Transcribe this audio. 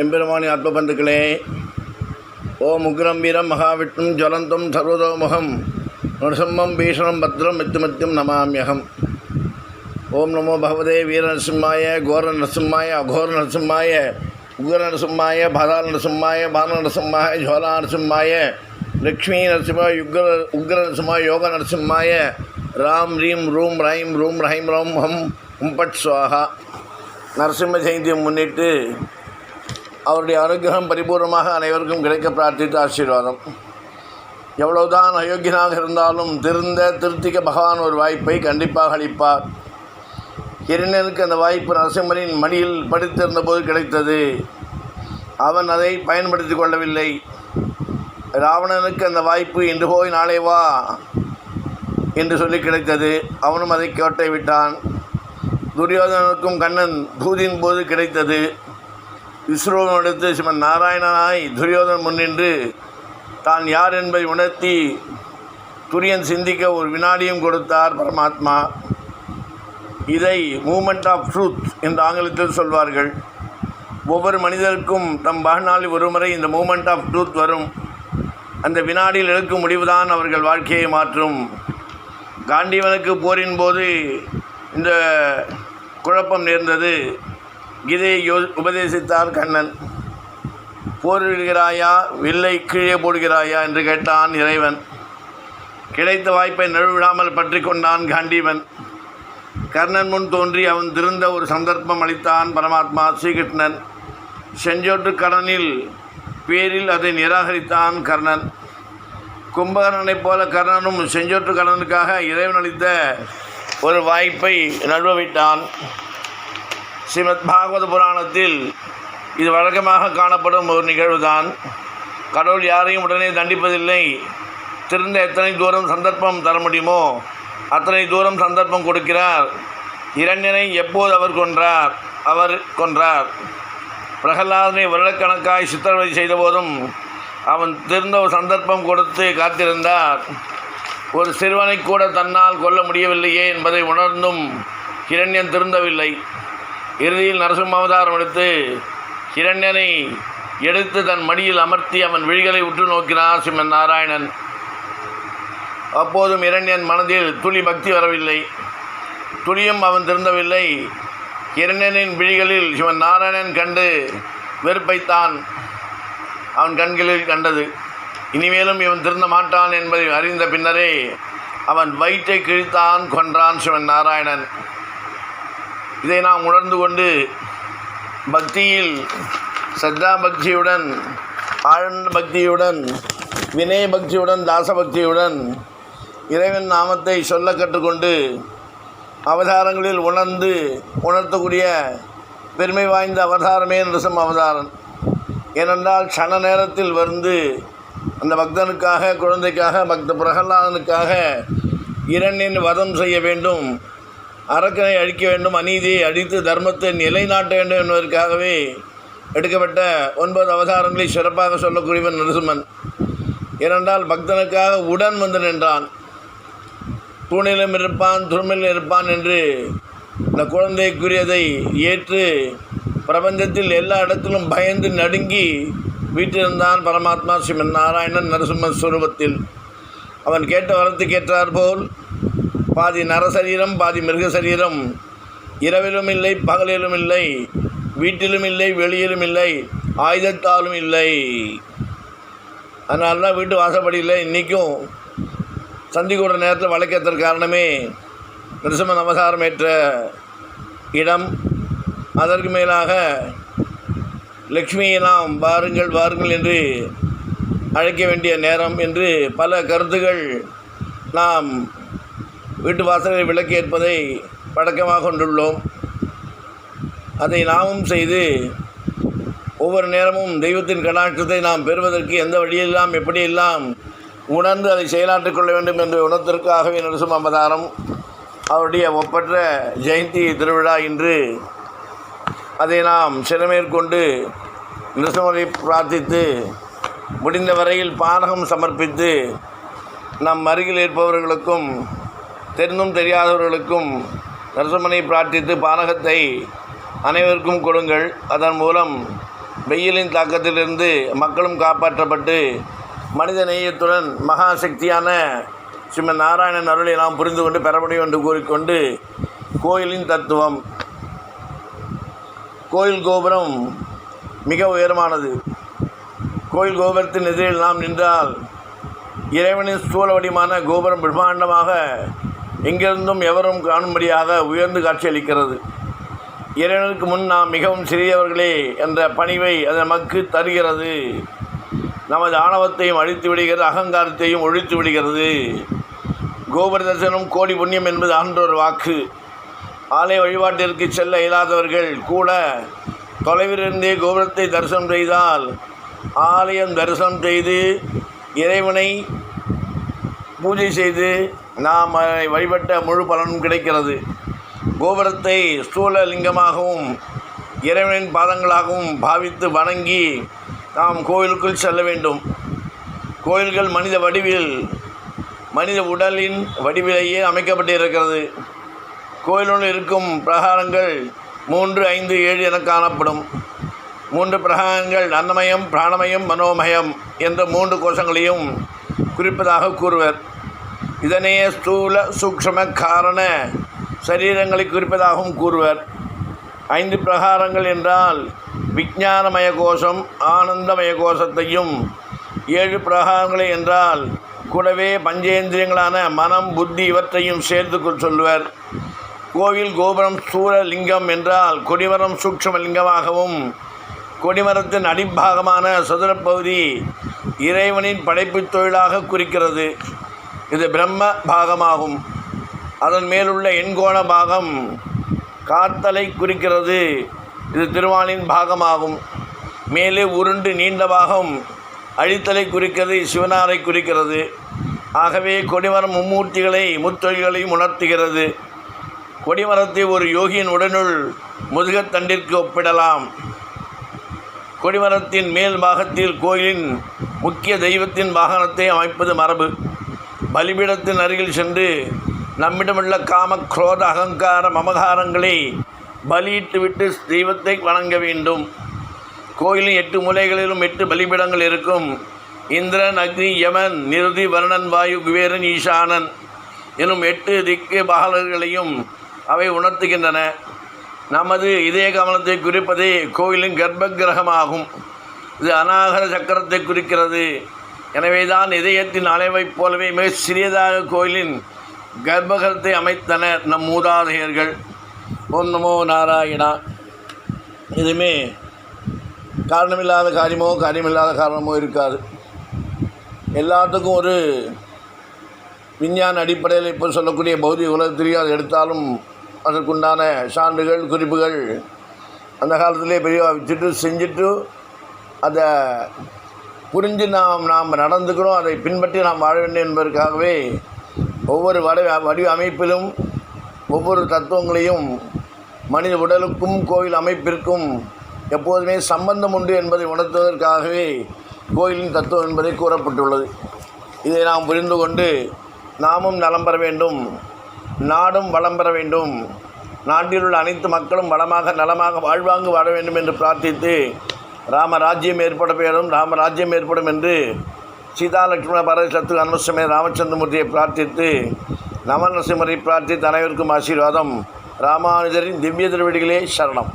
எம்பெருமானி ஆத்மபந்துக்களே ஓம் உக்ரம் வீரம் மகாவிஷ்ணும் ஜலந்தம் சர்வதோமுகம் நரசிம்மம் பீஷணம் பத்ரம் மித்துமத்தியம் நமாமியகம். ஓம் நமோ பகவதே வீர நரசிம்மாய கோர நரசிம்மாய அகோர நரசிம்மாய உக்ர நரசிம்மாய பாதாள நரசிம்மாய பால நரசிம்மாய ஜோலா நரசிம்மாய லக்ஷ்மி நரசிம்மாய யுக்ர உக்ர நரசிம்மாய யோக நரசிம்மாய ராம் ரீம் ரூம் ரைம் ரூம் ரைம் ரோம் ஹம் உம்பட் சுவாகா. நரசிம்ம ஜெயந்தியை முன்னிட்டு அவருடைய அனுகிரகம் பரிபூர்ணமாக அனைவருக்கும் கிடைக்க பிரார்த்தித்து ஆசீர்வாதம். எவ்வளவுதான் அயோக்கியனாக இருந்தாலும் திருந்த திருத்திக்க பகவான் ஒரு வாய்ப்பை கண்டிப்பாக அளிப்பார். இரண்டனுக்கு அந்த வாய்ப்பு நரசிம்மரின் மடியில் படித்திருந்த போது கிடைத்தது. அவன் அதை பயன்படுத்தி கொள்ளவில்லை. ராவணனுக்கு அந்த வாய்ப்பு இன்று போய் நாளை வா என்று சொல்லி கிடைத்தது. அவனும் அதை கோட்டை விட்டான். துரியோதனனுக்கும் கண்ணன் தூதின் போது கிடைத்தது. விஸ்ரோவனிடத்து சிவன் நாராயணனாய் துரியோதன் முன்னின்று தான் யார் என்பதை உணர்த்தி துரியன் சிந்திக்க ஒரு வினாடியும் கொடுத்தார் பரமாத்மா. இதை மூமெண்ட் ஆஃப் ட்ரூத் என்று ஆங்கிலத்தில் சொல்வார்கள். ஒவ்வொரு மனிதருக்கும் தம் வாழ்நாளில் ஒருமுறை இந்த மூமெண்ட் ஆஃப் ட்ரூத் வரும். அந்த வினாடியில் எடுக்கும் முடிவுதான் அவர்கள் வாழ்க்கையை மாற்றும். காண்டிவனுக்கு போரின் போது இந்த குழப்பம் நேர்ந்தது. கீதையை யோ உபதேசித்தார் கண்ணன். போரிடுகிறாயா? வில்லை கீழே போடுகிறாயா? என்று கேட்டான் இறைவன். கிடைத்த வாய்ப்பை நழுவிடாமல் பற்றி கொண்டான் காண்டீவன். கர்ணன் முன் தோன்றி அவன் திருந்த ஒரு சந்தர்ப்பம் அளித்தான் பரமாத்மா ஸ்ரீகிருஷ்ணன். செஞ்சோட்டு கடனில் பேரில் அதை நிராகரித்தான் கர்ணன். கும்பகர்ணனைப் போல கர்ணனும் செஞ்சோட்டு கடனுக்காக இறைவன் அளித்த ஒரு வாய்ப்பை நழுவவிட்டான் ஸ்ரீமத் பாகவத புராணத்தில் இது வழக்கமாக காணப்படும் ஒரு நிகழ்வுதான். கடவுள் யாரையும் உடனே தண்டிப்பதில்லை. திருந்த எத்தனை தூரம் சந்தர்ப்பம் தர முடியுமோ அத்தனை தூரம் சந்தர்ப்பம் கொடுக்கிறார். இரண்டனை எப்போது அவர் கொன்றார்? அவர் கொன்றார். பிரகலாதனை வருடக்கணக்காய் சித்திரவதை செய்தபோதும் அவன் திருந்த ஒரு சந்தர்ப்பம் கொடுத்து காத்திருந்தார். ஒரு சிறுவனை கூட தன்னால் கொல்ல முடியவில்லையே என்பதை உணர்ந்தும் இரண்யன் திருந்தவில்லை. இறுதியில் நரசிம்ம அவதாரம் எடுத்து இரண்யனை எடுத்து தன் மடியில் அமர்த்தி அவன் விழிகளை உற்று நோக்கினார் சிம்மன் நாராயணன். அப்போதும் இரண்யன் மனதில் துளி பக்தி வரவில்லை. துளியும் அவன் திருந்தவில்லை. இரண்யனின் விழிகளில் சிவன் நாராயணன் கண்டு வெறுப்பைத்தான் அவன் கண்களில் கண்டது. இனிமேலும் இவன் திருந்த மாட்டான் என்பதை அறிந்த பின்னரே அவன் வயிற்றை கிழித்தான் கொன்றான் சிவன் நாராயணன். இதை நாம் உணர்ந்து கொண்டு பக்தியில் சத்தா பக்தியுடன் ஆழ்ந்த பக்தியுடன் வினய பக்தியுடன் தாசபக்தியுடன் இறைவன் நாமத்தை சொல்ல கற்றுக்கொண்டு அவதாரங்களில் உணர்ந்து உணர்த்தக்கூடிய பெருமை வாய்ந்த அவதாரமே நரசிம்ம அவதாரம். ஏனென்றால் க்ஷண நேரத்தில் வந்து அந்த பக்தனுக்காக குழந்தைக்காக பக்த பிரகலாதனுக்காக இரண்டின் வதம் செய்ய வேண்டும். அரக்கனை அழிக்க வேண்டும் அநீதியை அழித்து தர்மத்தை நிலைநாட்ட வேண்டும் என்பதற்காகவே எடுக்கப்பட்ட ஒன்பது அவதாரங்களை சிறப்பாக சொல்லக்கூடியவன் நரசிம்மன். ஏனென்றால் பக்தனுக்காக உடன் வந்து நின்றான். தூணிலும் இருப்பான் துருமிலும் இருப்பான் என்று இந்த குழந்தைக்குரியதை ஏற்று பிரபஞ்சத்தில் எல்லா இடத்திலும் பயந்து நடுங்கி வீட்டிலிருந்தான் பரமாத்மா ஸ்ரீமன் நாராயணன் நரசிம்ம ஸ்வரூபத்தில். அவன் கேட்ட வரத்துக்கு போல் பாதி நரசரீரம் பாதி மிருக சரீரம். இரவிலும் இல்லை பகலிலும் இல்லை வீட்டிலும் இல்லை வெளியிலும் இல்லை ஆயுதத்தாலும் இல்லை. அதனால தான் வீட்டு வாசப்படியில் இன்றைக்கும் சந்திக்கூட நேரத்தில் வளைக்கிறதுக்கு காரணமே நரசிம்மன் நமசாரம் ஏற்ற இடம். அதற்கு மேலாக லக்ஷ்மியெல்லாம் வாருங்கள் வாருங்கள் என்று அழைக்க வேண்டிய நேரம் என்று பல கருத்துகள் நாம் வீட்டு வாசலில் விளக்கு ஏற்பதை பழக்கமாக கொண்டுள்ளோம். அதை நாமும் செய்து ஒவ்வொரு நேரமும் தெய்வத்தின் கடாட்சத்தை நாம் பெறுவதற்கு எந்த வழியெல்லாம் எப்படியெல்லாம் உணர்ந்து அதை செயலாற்றிக் கொள்ள வேண்டும் என்று உணர்த்திற்காகவே நரசிம்ம அவதாரம் அவருடைய ஒப்பற்ற ஜெயந்தி திருவிழா இன்று அதை நாம் சிறமேற்கொண்டு நரசிம்மரை பிரார்த்தித்து முடிந்த வரையில் பானகம் சமர்ப்பித்து நம் அருகில் இருப்பவர்களுக்கும் தெரிந்தும் தெரியாதவர்களுக்கும் நரசிம்மனை பிரார்த்தித்து பானகத்தை அனைவருக்கும் கொடுங்கள். அதன் மூலம் வெயிலின் தாக்கத்திலிருந்து மக்களும் காப்பாற்றப்பட்டு மனித நேயத்துடன் மகாசக்தியான ஸ்ரீமன் நாராயணன் அருளை நாம் புரிந்து கொண்டு பெற முடியும் என்று கூறிக்கொண்டு கோயிலின் தத்துவம். கோயில் கோபுரம் மிக உயரமானது. கோயில் கோபுரத்தின் எதிரில் நாம் நின்றால் இறைவனின் ஸ்தூல வடிவமான கோபுரம் பிரம்மாண்டமாக எங்கிருந்தும் எவரும் காணும்படியாக உயர்ந்து காட்சியளிக்கிறது. இறைவனுக்கு முன் நாம் மிகவும் சிறியவர்களே என்ற பணிவை அது நமக்கு தருகிறது. நமது ஆணவத்தையும் அழித்து விடுகிறது அகங்காரத்தையும் ஒழித்து விடுகிறது. கோபுர தரிசனம் கோடி புண்ணியம் என்பது ஆன்றோர் வாக்கு. ஆலய வழிபாட்டிற்கு செல்ல இயலாதவர்கள் கூட தொலைவிலிருந்தே கோபுரத்தை தரிசனம் செய்தால் ஆலயம் தரிசனம் செய்து இறைவனை பூஜை செய்து நாம் வழிபட்ட முழு பலனும் கிடைக்கிறது. கோபுரத்தை ஸ்தூல லிங்கமாகவும் இறைவனின் பாதங்களாகவும் பாவித்து வணங்கி நாம் கோயிலுக்குள் செல்ல வேண்டும். கோயில்கள் மனித வடிவில் மனித உடலின் வடிவிலேயே அமைக்கப்பட்டிருக்கிறது. கோயிலுள் இருக்கும் பிரகாரங்கள் மூன்று ஐந்து ஏழு என காணப்படும். மூன்று பிரகாரங்கள் அன்னமயம் பிராணமயம் மனோமயம் என்ற மூன்று கோஷங்களையும் குறிப்பதாக கூறுவர். இதனையே ஸ்தூல சூக்ஷ்ம காரண சரீரங்களை குறிப்பதாகவும் கூறுவர். ஐந்து பிரகாரங்கள் என்றால் விஞ்ஞானமய கோஷம் ஆனந்தமய கோஷத்தையும். ஏழு பிரகாரங்களை என்றால் கூடவே பஞ்சேந்திரியங்களான மனம் புத்தி இவற்றையும் சேர்த்து சொல்வர் கோவில் கோபுரம் ஸ்தூல லிங்கம் என்றால் கொடிமரம் சூக்ஷ்ம லிங்கமாகவும் கொடிமரத்தின் அடிப்பாகமான சதுரப்பகுதி இறைவனின் படைப்புத் தொழிலாக குறிக்கிறது. இது பிரம்ம பாகமாகும். அதன் மேலுள்ள எண்கோண பாகம் காத்தலை குறிக்கிறது. இது திருவானின் பாகமாகும். மேலே உருண்டு நீண்ட பாகம் அழித்தலை குறிக்கிறது சிவனாரை குறிக்கிறது. ஆகவே கொடிமரம் மும்மூர்த்திகளை முத்தொழில்களையும் உணர்த்துகிறது. கொடிமரத்தை ஒரு யோகியின் உடனுள் முதுகத்தண்டிற்கு ஒப்பிடலாம். கொடிமரத்தின் மேல் பாகத்தில் கோயிலின் முக்கிய தெய்வத்தின் வாகனத்தை அமைப்பது மரபு. பலிபீடத்தின் அருகில் சென்று நம்மிடமுள்ள காம குரோத அகங்கார மமகாரங்களை பலியிட்டுவிட்டு தெய்வத்தை வணங்க வேண்டும். கோயிலின் எட்டு மூலைகளிலும் எட்டு பலிபீடங்கள் இருக்கும். இந்திரன் அக்னி யமன் நிருதி வருணன் வாயு குபேரன் ஈசானன் எனும் எட்டு திக்கு பாகலர்களையும் அவை உணர்த்துகின்றன. நமது இதய கமலத்தை குறிப்பதே கோயிலின் கர்ப்பகிரகமாகும் இது அநாகர சக்கரத்தை குறிக்கிறது. எனவேதான் இதயத்தின் அளவைப் போலவே மிக சிறியதாக கோயிலின் கர்ப்பகரத்தை அமைத்தனர் நம் மூதாதையர்கள். ஓம் நமோ நாராயணா. இதுவுமே காரணமில்லாத காரியமோ காரியமில்லாத காரணமோ இருக்காது. எல்லாத்துக்கும் ஒரு விஞ்ஞான அடிப்படையில் இப்போ சொல்லக்கூடிய பௌதிக உலகத்திலேயே அதை எடுத்தாலும் அதற்குண்டான சான்றுகள் குறிப்புகள் அந்த காலத்திலே பெரிய வச்சுட்டு செஞ்சுட்டு அதை புரிஞ்சு நாம் நாம் நடந்துக்கிறோம் அதை பின்பற்றி நாம் வாழ வேண்டும் என்பதற்காகவே ஒவ்வொரு வட வடிவ அமைப்பிலும் ஒவ்வொரு தத்துவங்களையும் மனித உடலுக்கும் கோயில் அமைப்பிற்கும் எப்போதுமே சம்பந்தம் உண்டு என்பதை உணர்த்துவதற்காகவே கோயிலின் தத்துவம் என்பதை கூறப்பட்டுள்ளது. இதை நாம் புரிந்து கொண்டு நாமும் நலம் பெற வேண்டும் நாடும் வளம் பெற வேண்டும் நாட்டில் உள்ள அனைத்து மக்களும் வளமாக நலமாக வாழ்வாங்கு வாழ வேண்டும் என்று பிரார்த்தித்து ராமராஜ்யம் ஏற்பட பெயரும் ராமராஜ்யம் ஏற்படும் என்று சீதா லட்சுமண பரதசத்து அனுசமே ராமச்சந்திரமூர்த்தியை பிரார்த்தித்து நவநரசிம்மரை பிரார்த்தித்து அனைவருக்கும் ஆசீர்வாதம். ராமானுஜரின் திவ்ய திருவடிகளே சரணம்.